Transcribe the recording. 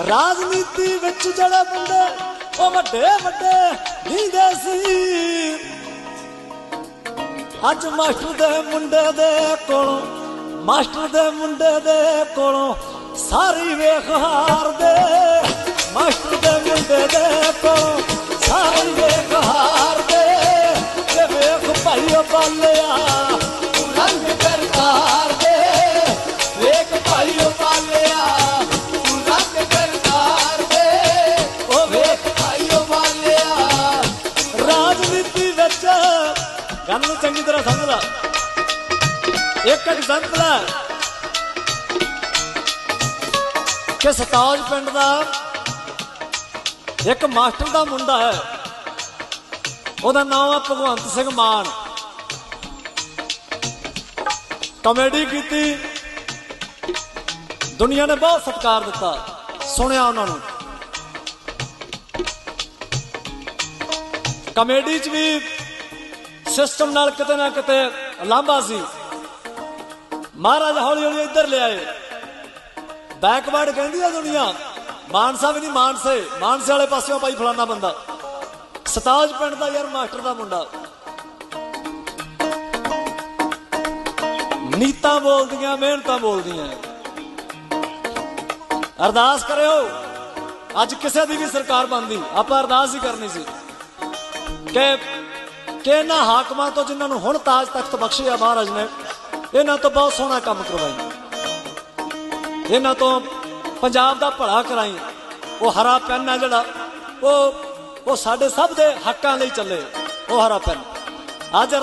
ਰਾਜਨੀਤੀ ਵਿੱਚ ਜਿਹੜੇ ਬੰਦੇ ਉਹ ਵੱਡੇ ਵੱਡੇ ਨੀਂਦੇ ਸੀ। ਅੱਜ ਮਾਸਟਰ ਦੇ ਮੁੰਡੇ ਦੇ ਕੋਲੋਂ, ਮਾਸਟਰ ਦੇ ਮੁੰਡੇ ਦੇ ਕੋਲੋਂ ਸਾਰੀ ਵੇਖ ਹਾਰਦੇ ਮਾਸਟਰ ਦੇ ਮੁੰਡੇ ਦੇ ਕੋਲੋਂ ਸਾਰੀ ਵੇਖ ਹਾਰਦੇ ਤੇ ਵੇਖ ਭਾਈਓ ਬਾਲਿਆ ਵਿੱਚ ਗੱਲ ਨੂੰ ਚੰਗੀ ਤਰ੍ਹਾਂ ਸਮਝ ਲੈ। ਇੱਕ ਐਗਜ਼ਾਮਪਲ ਹੈ ਕਿ ਸਤਾਜ ਪਿੰਡ ਦਾ ਇੱਕ ਮਾਸਟਰ ਦਾ ਮੁੰਡਾ ਹੈ। ਉਹਦਾ ਨਾਮ ਹੈ ਭਗਵੰਤ ਸਿੰਘ ਮਾਨ। ਕਮੇਡੀ ਕੀਤੀ। ਦੁਨੀਆ ਨੇ ਬਹੁਤ ਸਤਿਕਾਰ ਦਿੱਤਾ। ਸੁਣਿਆ ਉਹਨਾਂ ਨੂੰ। ਕਮੇਡੀ 'ਚ ਵੀ ਸਿਸਟਮ ਨਾਲ ਕਿਤੇ ਨਾ ਕਿਤੇ ਲਾਂਭਾ ਸੀ। ਮਹਾਰਾਜ ਹੌਲੀ ਹੌਲੀ ਇੱਧਰ ਲਿਆਏ ਬੈਕਵਰਡ ਕਹਿੰਦੀ ਆ ਦੁਨੀਆ, ਮਾਨਸਾ ਵੀ ਨਹੀਂ ਮਾਨਸੇ ਮਾਨਸੇ ਵਾਲੇ ਪਾਸਿਓਂ ਭਾਈ ਫਲਾਨਾ ਬੰਦਾ। ਸਤਾਜ ਪਿੰਡ ਦਾ ਯਾਰ ਮਾਸਟਰ ਦਾ ਮੁੰਡਾ। ਨੀਤਾਂ ਬੋਲਦੀਆਂ, ਮਿਹਨਤਾਂ ਬੋਲਦੀਆਂ। ਅਰਦਾਸ ਕਰਿਓ, ਅੱਜ ਕਿਸੇ ਦੀ ਵੀ ਸਰਕਾਰ ਬਣਦੀ, ਆਪਾਂ ਅਰਦਾਸ ਹੀ ਕਰਨੀ ਸੀ ਕਿ ਕਿ ਇਹਨਾਂ ਹਾਕਮਾਂ ਤੋਂ ਜਿਨ੍ਹਾਂ ਨੂੰ ਹੁਣ ਤਾਜ ਤਖਤ ਬਖਸ਼ਿਆ ਮਹਾਰਾਜ ਨੇ, ਇਹਨਾਂ ਤੋਂ ਬਹੁਤ ਸੋਹਣਾ ਕੰਮ ਕਰਵਾਈ ਇਹਨਾਂ ਤੋਂ ਪੰਜਾਬ ਦਾ ਭਲਾ ਕਰਾਈ ਉਹ ਹਰਾ ਪੈਨ ਹੈ ਜਿਹੜਾ, ਉਹ ਉਹ ਸਾਡੇ ਸਭ ਦੇ ਹੱਕਾਂ ਲਈ ਚੱਲੇ। ਉਹ ਹਰਾ ਪੈਨ। ਅੱਜ ਅਰਦਾਸ